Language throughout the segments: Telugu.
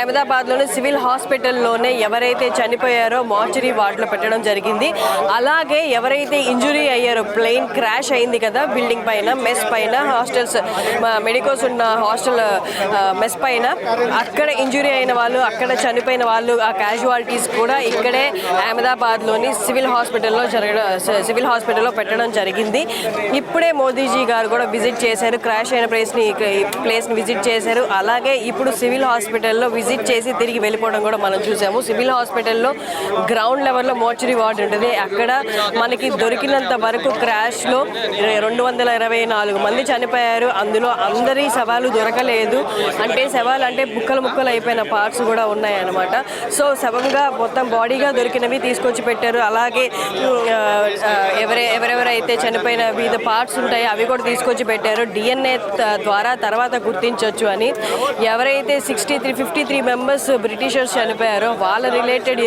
అహ్మదాబాద్లోని సివిల్ హాస్పిటల్లోనే ఎవరైతే చనిపోయారో మార్చరీ వార్డులో పెట్టడం జరిగింది. అలాగే ఎవరైతే ఇంజురీ అయ్యారో ప్లేన్ క్రాష్ అయింది కదా బిల్డింగ్ పైన మెస్ పైన హాస్టల్స్ మెడికోస్ ఉన్న హాస్టల్ మెస్ పైన. అక్కడ ఇంజురీ అయిన వాళ్ళు అక్కడ చనిపోయిన వాళ్ళు ఆ క్యాజువాలిటీస్ కూడా ఇక్కడే అహ్మదాబాద్లోని సివిల్ హాస్పిటల్లో జరగడం సివిల్ హాస్పిటల్లో పెట్టడం జరిగింది. ఇప్పుడే మోదీజీ గారు కూడా విజిట్ చేశారు క్రాష్ అయిన ప్లేస్ని ప్లేస్ని విజిట్ చేశారు. అలాగే ఇప్పుడు సివిల్ హాస్పిటల్లో విజిట్ చేసి తిరిగి వెళ్ళిపోవడం కూడా మనం చూసాము. సివిల్ హాస్పిటల్లో గ్రౌండ్ లెవెల్లో మోర్చరీ వార్డు ఉంటుంది. అక్కడ మనకి దొరికినంత వరకు క్రాష్లో రెండు వందల ఇరవై నాలుగు మంది చనిపోయారు. అందులో అందరి శవాలు దొరకలేదు. అంటే శవాలు అంటే ముక్కలు ముక్కలు అయిపోయిన పార్ట్స్ కూడా ఉన్నాయన్నమాట. సో శవంగా మొత్తం బాడీగా దొరికినవి తీసుకొచ్చి పెట్టారు. అలాగే ఎవరే ఎవరెవరైతే చనిపోయిన వివిధ పార్ట్స్ ఉంటాయో అవి కూడా తీసుకొచ్చి పెట్టారు. డిఎన్ఏ ద్వారా తర్వాత గుర్తించవచ్చు అని. ఎవరైతే sixty three fifty three members britishers చనిపోయారో. వాళ్ళ రిలేటెడ్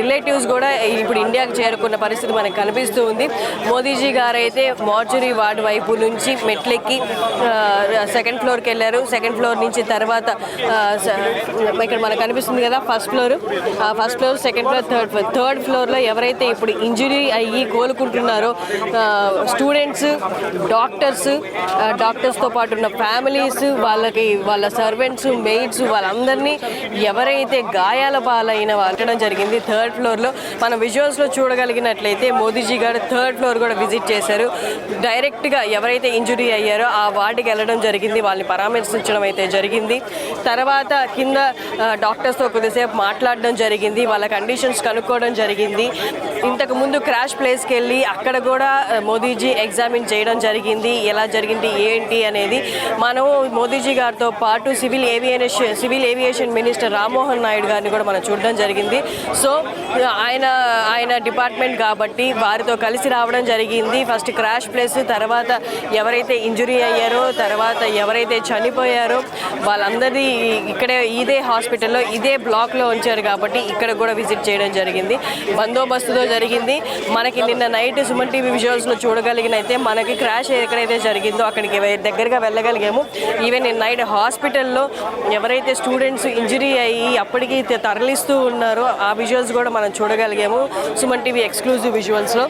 రిలేటివ్స్ కూడా ఇప్పుడు ఇండియాకి చేరుకున్న పరిస్థితి మనకు కనిపిస్తూ ఉంది. మోదీజీ గారు అయితే మార్చురీ వార్డ్ వైపు నుంచి మెట్లెక్కి సెకండ్ ఫ్లోర్కి వెళ్ళారు. సెకండ్ ఫ్లోర్ నుంచి తర్వాత ఇక్కడ మనకు కనిపిస్తుంది కదా first floor first floor second floor third floor third ఫ్లోర్లో ఎవరైతే ఇప్పుడు ఇంజురీ అయ్యి కోలుకుంటున్నారో స్టూడెంట్స్ డాక్టర్స్ డాక్టర్స్తో పాటు ఉన్న ఫ్యామిలీస్ వాళ్ళకి వాళ్ళ సర్వెంట్స్ మెయిడ్స్ వాళ్ళందరినీ ఎవరైతే గాయాల పాలైన వాళ్ళడం జరిగింది థర్డ్ ఫ్లోర్లో మన విజువల్స్లో చూడగలిగినట్లయితే మోదీజీ గారు థర్డ్ ఫ్లోర్ కూడా విజిట్ చేశారు. డైరెక్ట్గా ఎవరైతే ఇంజురీ అయ్యారో ఆ వార్డుకి వెళ్ళడం జరిగింది వాళ్ళని పరామర్శించడం అయితే జరిగింది. తర్వాత కింద డాక్టర్స్తో కొద్దిసేపు మాట్లాడడం జరిగింది వాళ్ళ కండిషన్స్ కనుక్కోవడం జరిగింది. ఇంతకు ముందు క్రాష్ ప్లేస్కి వెళ్ళి అక్కడ కూడా మోదీజీ ఎగ్జామిన్ చేయడం జరిగింది. ఎలా జరిగింది ఏంటి అనేది మనం మోదీజీ గారితో పాటు civil aviation civil aviation minister Rammohan Naidu గారిని కూడా మనం చూడడం జరిగింది. సో ఆయన ఆయన డిపార్ట్మెంట్ కాబట్టి వారితో కలిసి రావడం జరిగింది. ఫస్ట్ క్రాష్ ప్లేస్ తర్వాత ఎవరైతే ఇంజురీ అయ్యారో తర్వాత ఎవరైతే చనిపోయారో వాళ్ళందరినీ ఇక్కడే ఇదే హాస్పిటల్లో ఇదే బ్లాక్లో ఉంచారు కాబట్టి ఇక్కడ కూడా విజిట్ చేయడం జరిగింది. బందోబస్తుతో జరిగింది. మనకి నిన్న నైట్ సుమన్ టీవీ విజువల్స్లో చూడగలిగినైతే మనకి క్రాష్ ఎక్కడైతే జరిగిందో అక్కడికి దగ్గరగా వెళ్ళగలిగాము. ఈవెన్ నిన్న నైట్ హాస్పిటల్లో ఎవరైతే స్టూడెంట్స్ ఇంజరీ అయ్యి అప్పటికి తరలిస్తూ ఉన్నారో ఆ విజువల్స్ కూడా మనం చూడగలిగాము. సుమన్ టీవీ ఎక్స్క్లూజివ్ విజువల్స్లో.